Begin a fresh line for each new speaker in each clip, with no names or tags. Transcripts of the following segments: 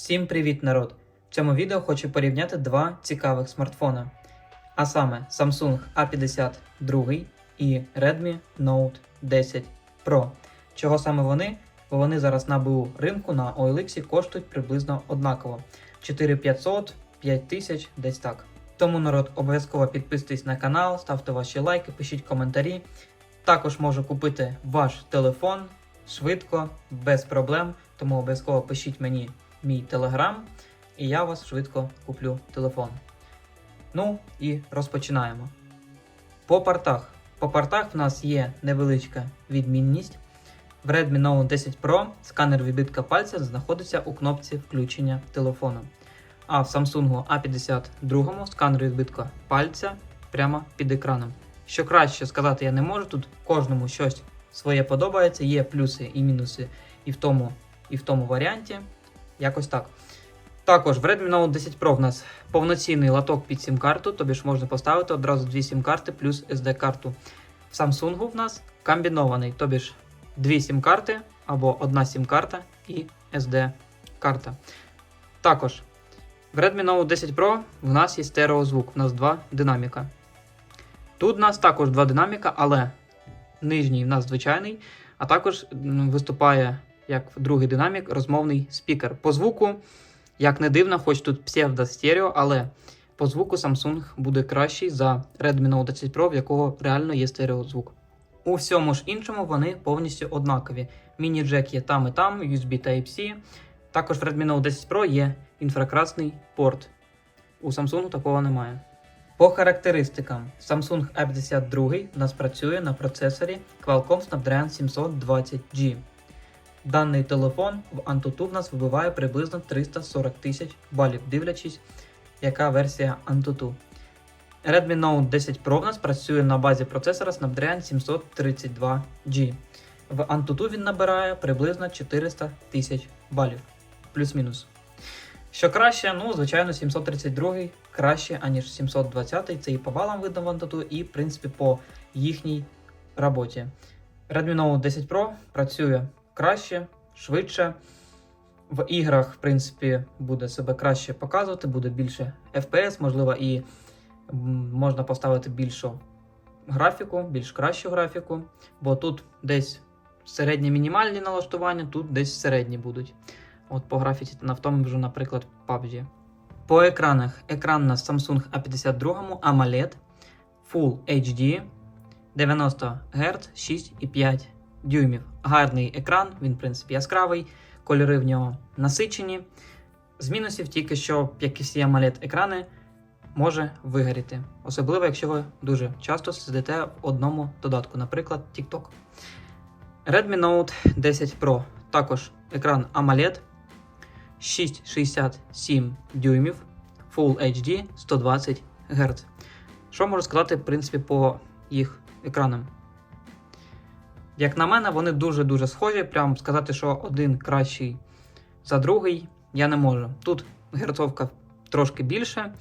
Всім привіт, народ! В цьому відео хочу порівняти два цікавих смартфона. А саме Samsung A52 і Redmi Note 10 Pro. Чого саме вони? Бо вони зараз на БУ ринку на OLX коштують приблизно однаково: 4500, 5000, десь так. Тому народ обов'язково підписуйтесь на канал, ставте ваші лайки, пишіть коментарі. Також можу купити ваш телефон швидко, без проблем. Тому обов'язково пишіть мені мій телеграм, і я вас швидко куплю телефон. Ну і розпочинаємо. По портах. По портах в нас є невеличка відмінність. В Redmi Note 10 Pro сканер відбитка пальця знаходиться у кнопці включення телефону. А в Samsung A52 сканер відбитка пальця прямо під екраном. Що краще сказати я не можу, тут кожному щось своє подобається, є плюси і мінуси і в тому, і в тому варіанті. Якось так. Також в Redmi Note 10 Pro в нас повноцінний латок під сім-карту, тобі ж можна поставити одразу дві сім-карти плюс SD-карту. В Samsung в нас комбінований, тобі ж дві сім-карти або одна сім-карта і SD-карта. Також в Redmi Note 10 Pro в нас є стереозвук, в нас два динаміка. Тут в нас також два динаміка, але нижній в нас звичайний, а також виступає як другий динамік, розмовний спікер. По звуку, як не дивно, хоч тут псевдостерео, але по звуку Samsung буде кращий за Redmi Note 10 Pro, в якого реально є стереозвук. У всьому ж іншому вони повністю однакові. Міні-джек є там і там, USB Type-C. Також в Redmi Note 10 Pro є інфракрасний порт. У Samsung такого немає. По характеристикам, Samsung A52 в нас працює на процесорі Qualcomm Snapdragon 720G. Даний телефон в Antutu в нас вибиває приблизно 340 тисяч балів, дивлячись, яка версія Antutu. Redmi Note 10 Pro в нас працює на базі процесора Snapdragon 732G. В Antutu він набирає приблизно 400 тисяч балів. Плюс-мінус. Що краще, ну, звичайно, 732 краще, аніж 720 Це і по балам видно в Antutu, і, в принципі, по їхній роботі. Redmi Note 10 Pro працює краще, швидше. В іграх, в принципі, буде себе краще показувати, буде більше FPS, можливо, і можна поставити більшу графіку, більш кращу графіку, бо тут десь середні мінімальні налаштування, тут десь середні будуть. От по графіці на в тому ж, наприклад, PUBG. По екранах екран на Samsung A52 AMOLED Full HD 90 Гц 6,5 дюймів. Гарний екран, він, в принципі, яскравий, кольори в нього насичені. З мінусів тільки що, як і всі AMOLED екрани, може вигоріти. Особливо, якщо ви дуже часто сидите в одному додатку, наприклад, TikTok. Redmi Note 10 Pro. Також екран AMOLED 6,67 дюймів, Full HD 120 Гц. Що можу сказати, в принципі, по їх екранам? Як на мене, вони дуже-дуже схожі. Прям сказати, що один кращий за другий, я не можу. Тут герцовка трошки більше,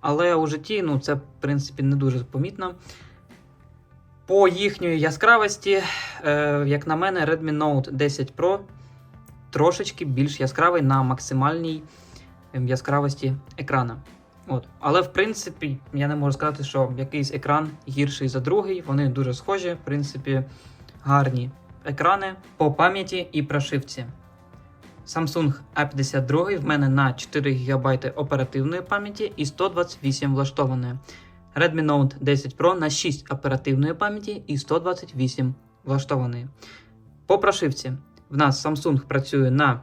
але у житті ну, це, в принципі, не дуже помітно. По їхньої яскравості, е, як на мене, Redmi Note 10 Pro трошечки більш яскравий на максимальній ем, яскравості екрана. От. Але в принципі, я не можу сказати, що якийсь екран гірший за другий. Вони дуже схожі, в принципі, гарні екрани по пам'яті і прошивці. Samsung A52 в мене на 4 ГБ оперативної пам'яті і 128 влаштованої. Redmi Note 10 Pro на 6 оперативної пам'яті і 128 влаштованої. По прошивці в нас Samsung працює на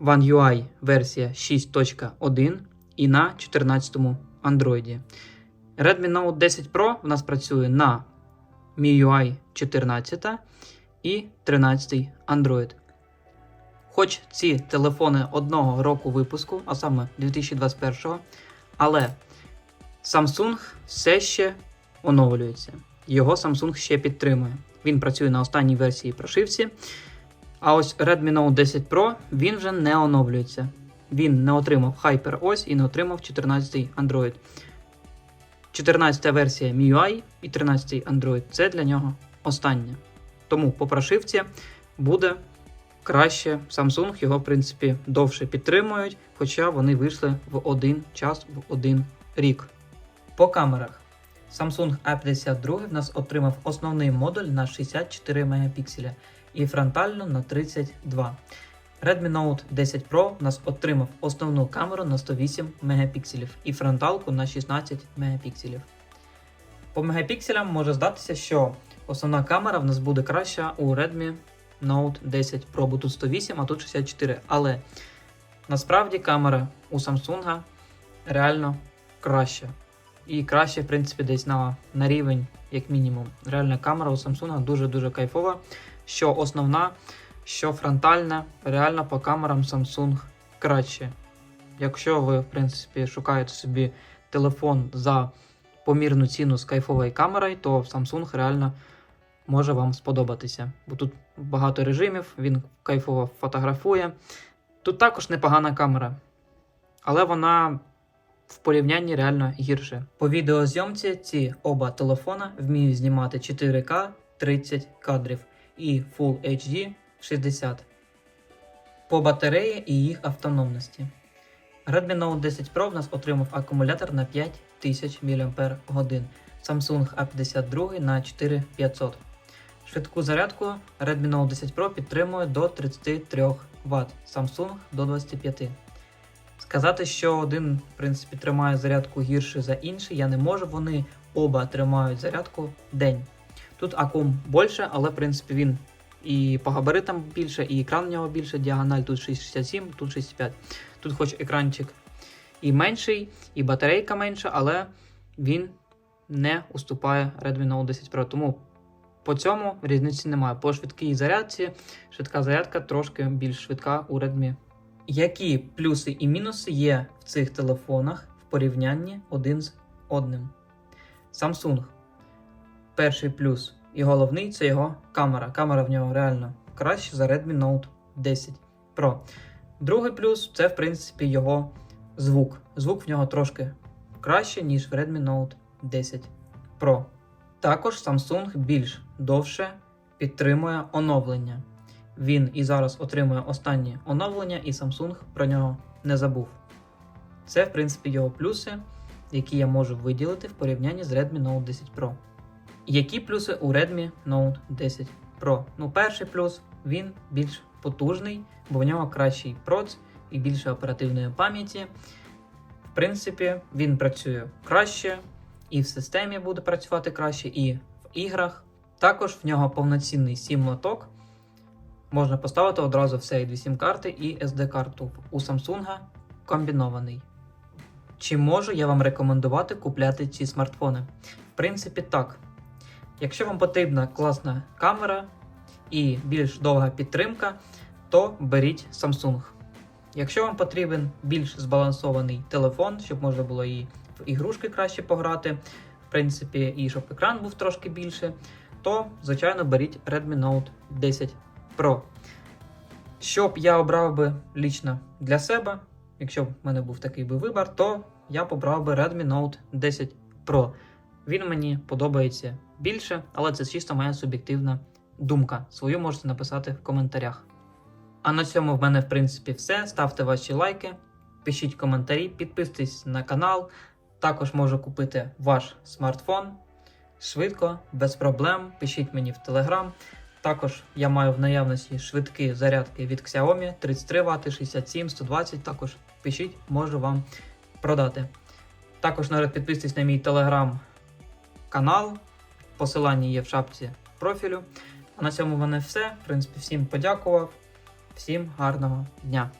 One UI версія 6.1 і на 14 Android. Redmi Note 10 Pro в нас працює на MIUI 14 і 13 Android. Хоч ці телефони одного року випуску, а саме 2021, але Samsung все ще оновлюється. Його Samsung ще підтримує. Він працює на останній версії прошивці. А ось Redmi Note 10 Pro він вже не оновлюється. Він не отримав HyperOS і не отримав 14 Android. 14 версія MIUI і 13 Android це для нього остання. Тому по прошивці буде краще. Samsung його, в принципі, довше підтримують, хоча вони вийшли в один час, в один рік. По камерах. Samsung A52 в нас отримав основний модуль на 64 Мп і фронтальну на 32. Redmi Note 10 Pro в нас отримав основну камеру на 108 Мп і фронталку на 16 Мп. По мегапікселям може здатися, що основна камера в нас буде краща у Redmi Note 10 Pro, бо тут 108, а тут 64. Але насправді камера у Samsung реально краща. І краще, в принципі, десь на, на рівень, як мінімум. Реальна камера у Samsung дуже-дуже кайфова. Що основна, що фронтальна, реально по камерам Samsung краще. Якщо ви, в принципі, шукаєте собі телефон за помірну ціну з кайфовою камерою, то Samsung реально може вам сподобатися. Бо тут багато режимів, він кайфово фотографує. Тут також непогана камера, але вона в порівнянні реально гірше. По відеозйомці ці оба телефона вміють знімати 4К 30 кадрів і Full HD 60. По батареї і їх автономності. Redmi Note 10 Pro в нас отримав акумулятор на 5000 мАч, Samsung A52 на 4500. Швидку зарядку Redmi Note 10 Pro підтримує до 33 Вт, Samsung до 25. Сказати, що один, в принципі, тримає зарядку гірше за інший, я не можу. Вони оба тримають зарядку день. Тут акум більше, але в принципі він і по габаритам більше, і екран у нього більше, діагональ тут 667, тут 65. Тут хоч екранчик і менший, і батарейка менша, але він не уступає Redmi Note 10 Pro. Тому по цьому різниці немає. По швидкій зарядці, швидка зарядка трошки більш швидка у Redmi. Які плюси і мінуси є в цих телефонах в порівнянні один з одним? Samsung. Перший плюс і головний це його камера. Камера в нього реально краще за Redmi Note 10 Pro. Другий плюс це, в принципі, його звук. Звук в нього трошки краще, ніж в Redmi Note 10 Pro. Також Samsung більш довше підтримує оновлення. Він і зараз отримує останні оновлення, і Samsung про нього не забув. Це, в принципі, його плюси, які я можу виділити в порівнянні з Redmi Note 10 Pro. Які плюси у Redmi Note 10 Pro? Ну, перший плюс він більш потужний, бо в нього кращий проц і більше оперативної пам'яті. В принципі, він працює краще, і в системі буде працювати краще, і в іграх. Також в нього повноцінний сім лоток. Можна поставити одразу все і дві сім-карти і SD-карту. У Samsung комбінований. Чи можу я вам рекомендувати купляти ці смартфони? В принципі, так. Якщо вам потрібна класна камера і більш довга підтримка, то беріть Samsung. Якщо вам потрібен більш збалансований телефон, щоб можна було і в ігрушки краще пограти, в принципі, і щоб екран був трошки більше, то, звичайно, беріть Redmi Note 10 Pro. Щоб я обрав би лічно для себе, якщо б в мене був такий би вибір, то я б обрав би Redmi Note 10 Pro. Він мені подобається більше, але це чисто моя суб'єктивна думка. Свою можете написати в коментарях. А на цьому в мене, в принципі, все. Ставте ваші лайки, пишіть коментарі, підписуйтесь на канал. Також можу купити ваш смартфон швидко, без проблем. Пишіть мені в Telegram. Також я маю в наявності швидкі зарядки від Xiaomi 33 Вт, 67, 120. Також пишіть, можу вам продати. Також народ підписуйтесь на мій телеграм канал. Посилання є в шапці профілю. А на цьому в мене все. В принципі, всім подякував. Всім гарного дня!